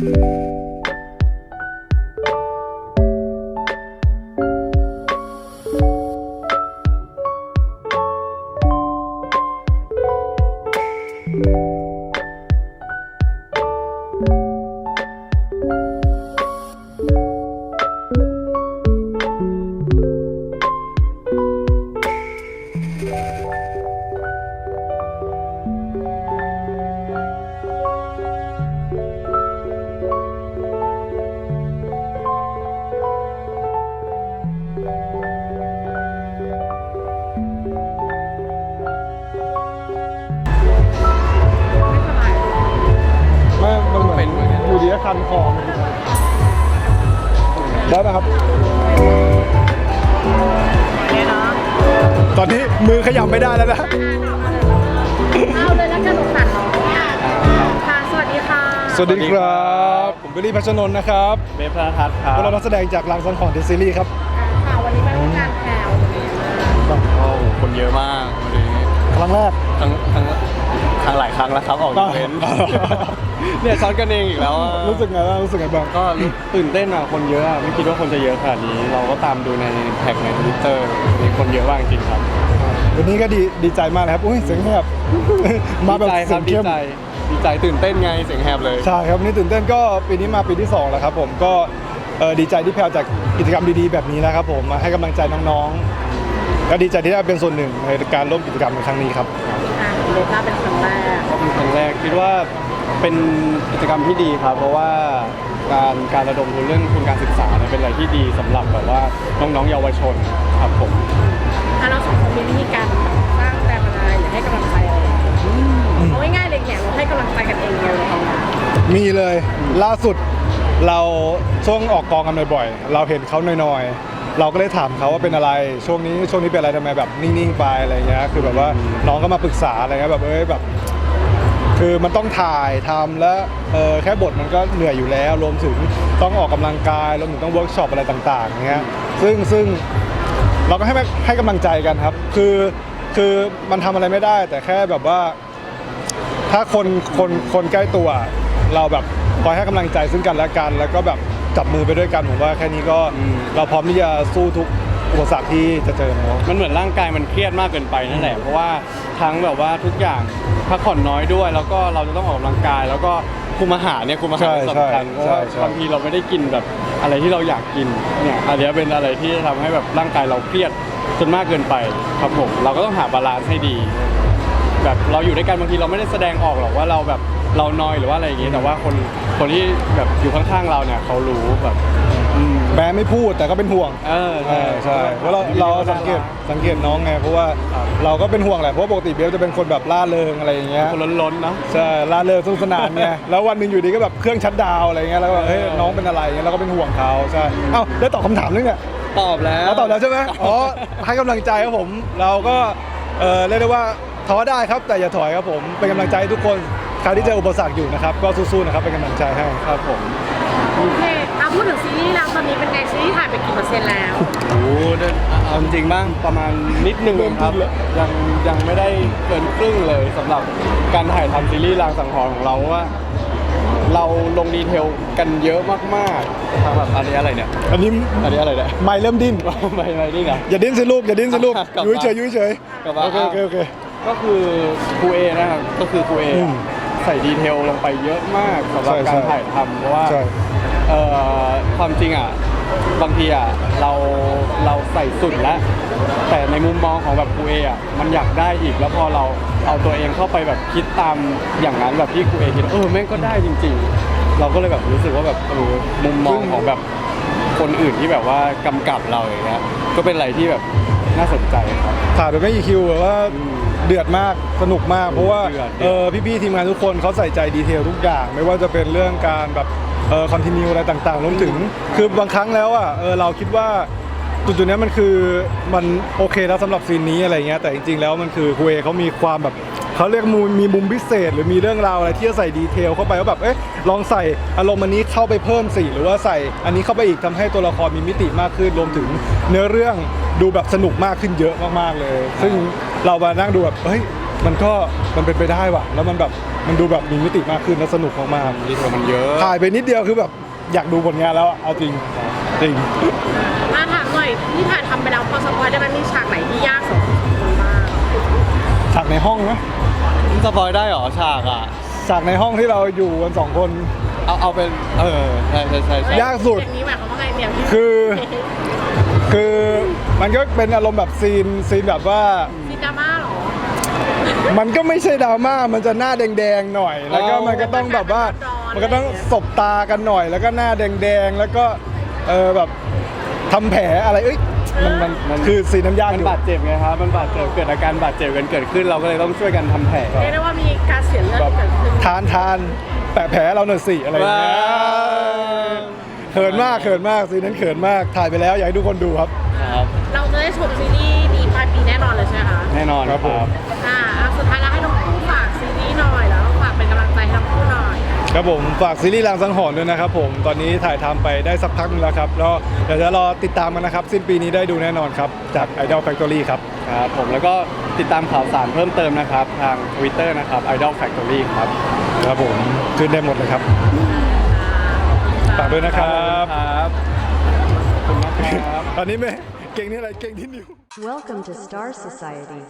ไม่มันเหมือนอยู่ดีก็คันคอมันได้ไหมครับเนี่ยเนาะตอนนี้มือขยับไม่ได้แล้วนะ เอาเลยแล้วกันสงสารน้องเนี่ยค่ะ สวัสดีค่ะสวัสดีครับ ผมเบลลี่พัชรนนท์นะครับเบฟพระทัศน์ครับพวกเรานักแสดงจากลังสังของเดซีรีส์ครับ ค่ะ วันนี้มาร่วมงานแพลวเป็นยังไงบ้างโอ้คนเยอะมากวันนี้ครั้งแรก ทั้งทั้ง ทั้งหลายครั้งแล้วครับออกอีเวนต์อ๋อเนี่ยช็อตกันเองอีกแล้วอะรู้สึกไงบ้างรู้สึกไงบ้างก็ตื่นเต้นอะคนเยอะอะไม่คิดว่าคนจะเยอะขนาดนี้ เราก็ตามดูในแท็กในทวิตเตอร์มีคนเยอะมากจริงๆครับวันนี้ก็ดีดีใจมากเลยครับอุ้ยเสียงแหบมาแบบดีใจคเสีรัยบงดีเข้ม ใจดีใจตื่นเต้นไงเสียงแหบเลย ใช่ครับวันนี้ตื่นเต้นก็ปีนี้มาปีที่ 2 แล้วครับผมก็เอ่อดีใจที่แพลวจากกิจกรรมดีๆแบบนี้นะครับผมมาให้กำลังใจน้องๆก็ดีใจที่ได้เป็นส่วนหนึ่งในการร่วมกิจกรรมในครั้งนี้ครับ อะเดต้าเป็นครั้งแรก ก็เป็นครั้งแรกคิดว่าเป็นกิจกรรมที่ดีครับ เพราะว่าการการระดมทุนเรื่องทุนการศึกษาเนี่ยเป็นอะไรที่ดีสำหรับแบบว่าน้องๆเยาวชนครับผมอะเราสองคนมีวิธีการสร้างแรงบันดาลใจหรือให้กำลังใจอะไรเอาง่ายๆเลยเนี่ยเราให้กำลังใจกันเองเลยเอาละมีเลยล่าสุดเราช่วงออกกองกันบ่อยๆ เราเห็นเขาน้อยๆ เราก็เลยถามเขาว่าเป็นอะไรช่วงนี้ช่วงนี้เป็นอะไรทำไมแบบนิ่งๆไปอะไรเงี้ยคือแบบว่าน้องก็มาปรึกษาอะไรเงี้ยแบบเอ้ยแบบคือมันต้องถ่ายทำแล้วเออแค่บทมันก็เหนื่อยอยู่แล้ว รวมถึงต้องออกกำลังกายรวมถึงต้องเวิร์กช็อปอะไรต่างๆอย่างเงี้ยซึ่งซึ่งเราก็ให้ให้กำลังใจกันครับ คือคือมันทำอะไรไม่ได้ แต่แค่แบบว่า ถ้าคนคนคนใกล้ตัว เราแบบคอยให้กำลังใจซึ่งกันและกัน แล้วก็แบบ จับมือไปด้วยกันผมว่าแค่นี้ก็อืมเราพร้อมที่จะสู้ทุกอุปสรรคที่จะเจอเนาะ มันเหมือนร่างกายมันเครียดมากเกินไปนั่นแหละ เพราะว่าทั้งแบบว่าทุกอย่างพักผ่อนน้อยด้วย แล้วก็เราจะต้องออกกำลังกาย แล้วก็คุมอาหารเนี่ยคุมอาหารใช่เป็นสำคัญใช่เพราะว่าใช่บางทีเราไม่ได้กินแบบอะไรที่เราอยากกินเนี่ยอันเนี้ยเป็นอะไรที่ทำให้แบบร่างกายเราเครียดจนมากเกินไปครับผมเราก็ต้องหาบาลานซ์ให้ดี แบบเราอยู่ด้วยกันบางทีเราไม่ได้แสดงออกหรอกว่าเราแบบ เรานอยหรือว่าอะไรอย่างงี้แต่ว่าคนคนที่แบบอยู่ข้างๆเราเนี่ยเขารู้แบบอืมแม้ไม่พูดแต่ก็เป็นห่วงเออใช่ใช่เพราะเราเราสังเกตสังเกตน้องไงเพราะว่าครับเราก็เป็นห่วงแหละเพราะว่าปกติเบลจะเป็นคนแบบล่าเริงอะไรอย่างเงี้ย คนล้นๆเนาะ ใช่ล่าเริงสนุกสนานไง แล้ววันหนึ่งอยู่ดีก็แบบเครื่องชัดดาวน์อะไรเงี้ย แล้วก็เฮ้ยน้องเป็นอะไรเงี้ยเราก็เป็นห่วงเขาใช่ เอ้าได้ตอบคำถามนึงเนี่ยตอบแล้วเราตอบแล้วใช่ไหมอ๋อ ให้กำลังใจครับผม เราก็ เออเรียกได้ว่าท้อได้ครับ แต่อย่าถอยครับผม เป็นกำลังใจให้ทุกคน ใครที่เจออุปสรรคอยู่นะครับ ก็สู้ๆนะครับเป็นกำลังใจให้ครับผมโอเคอะพูดถึงซีรีส์แล้วตอนนี้เป็นไงซีรีส์ถ่ายไปกี่เปอร์เซ็นต์แล้ว โอ้โหเดินเอาจริงๆบ้างประมาณนิดนึงเริ่มครับขึ้นแล้วยังยังไม่ได้เกินครึ่งเลยสำหรับการถ่ายทำซีรีส์รางสังหรณ์ของเราเพราะว่า เราลงดีเทลกันเยอะมากๆทางแบบอันนี้อะไรเนี่ย อันนี้อันนี้อะไรเนี่ย ไม่เริ่มดิ้น ไม่ไม่นี่นะ อย่าดิ้นสิลูกอย่าดิ้นสิลูกกลับอยู่มาเฉยๆอยู่เฉยกลับๆมา โอเคโอเคโอเคก็คือครูเอนะครับก็คือครูเออืม ใส่ดีเทลลงไปเยอะมากสำหรับใช่การใช่ ถ่ายทำเพราะว่า ใช่ เอ่อความจริงอะบางทีอะเราเราใส่สุดแล้ว แต่ในมุมมองของแบบครูเออะมันอยากได้อีกแล้วพอเราเอาตัวเองเข้าไปแบบคิดตามอย่างนั้นแบบที่ครูเอคิดเออแม่งก็ได้จริง ๆ เราก็เลยแบบรู้สึกว่าแบบเออมุมมองของแบบคนอื่นที่แบบว่ากำกับเราอย่างเงี้ยก็เป็นอะไรที่แบบ น่าสนใจครับ ถ่ายไปไม่กี่คิวแบบว่าอืมเดือดมากสนุกมาก เพราะว่าเดือด เออพี่ๆทีมงานทุกคนเขาใส่ใจดีเทลทุกอย่าง ไม่ว่าจะเป็นเรื่องการแบบเออคอนติเนียอะไรต่างๆรวมถึง คือบางครั้งแล้วอะเออเราคิดว่าจุดๆเนี้ยมันคือมันโอเคแล้วสำหรับซีนนี้อะไรเงี้ยแต่จริงๆแล้วมันคือคุยเขามีความแบบ เขาเรียกมูมีมุมพิเศษ หรือมีเรื่องราวอะไรที่จะใส่ดีเทลเข้าไปว่าแบบเอ๊ะลองใส่อารมณ์อันนี้เข้าไปเพิ่มสิหรือว่าใส่อันนี้เข้าไปอีกทำให้ตัวละครมีมิติมากขึ้นรวมถึงเนื้อเรื่องดูแบบสนุกมากขึ้นเยอะมากๆเลย ซึ่งเรามานั่งดูแบบเฮ้ยมันก็มันเป็นไปได้ว่ะ แล้วมันแบบมันดูแบบมีมิติมากขึ้นและสนุกมากๆดีเทลมันเยอะถ่ายไปนิดเดียวคือแบบอยากดูผลงานแล้วอะเอาจริงจริงมาถามหน่อยที่ถ่ายทำไปแล้วพอสปอยได้ไหมมีฉากไหนที่ยากสำหรับคุณมาก ฉากในห้องนะสปอยได้เหรอฉากอะ ฉากในห้องที่เราอยู่กันสองคน เอาเอาเป็น เออ ใช่ใช่ใช่ใช่ยากสุด อย่างนี้หมายความว่าไงเนี่ยพี่คือ คือมันก็เป็นอารมณ์แบบซีนซีนแบบว่าซีดราม่าเหรอมันก็ไม่ใช่ดราม่า มันจะหน้าแดงๆหน่อย แล้วก็มันก็ต้องแบบว่า มันก็ต้องสบตากันหน่อย แล้วก็หน้าแดงๆ แล้วก็ เออแบบทำแผลอะไร เอ้ย มันมันมันคือซีนน้ำยากมัอนยู่ บาดเจ็บไงครับมันบาดเจ็บเกิดอาการบาดเจ็บกันเกิดขึ้นเราก็เลยต้องช่วยกันทำแผล เรียกได้ว่ามีการเสียเลือดแบบเกิดขึ้นทานทานแปะแผลเราหน่อยสิอะไรอย่างเงี้ยว้าว เขินมากเขินมากซีนนั้นเขินมากถ่ายไปแล้วอยากให้ทุกคนดูครับ ครับเราจะได้ชมซีรีส์นี้ปลายปีแน่นอนเลยใช่ไหมคะแน่นอนครับผม อ่า ครับผมฝากซีรีส์ลางสังหรณ์ด้วยนะครับผมตอนนี้ถ่ายทำไปได้สักพักหนึงแล้วครับแล้วเดี๋ยวจะรอติดตามกันนะครับ สิ้นปีนี้ได้ดูแน่นอนครับ จาก Idol Factory ครับครับผมแล้วก็ติดตามข่าวสารเพิ่มเติมนะครับ ทาง Twitter นะครับ Idol Factory ครับครับผมขึ้นได้หมดเลยครับฝากด้วยนะครับครับขอบคุณมากครับตอนนี้ไม่เก่งนี่อะไรเก่งที่นิ้ว Welcome to Star Society.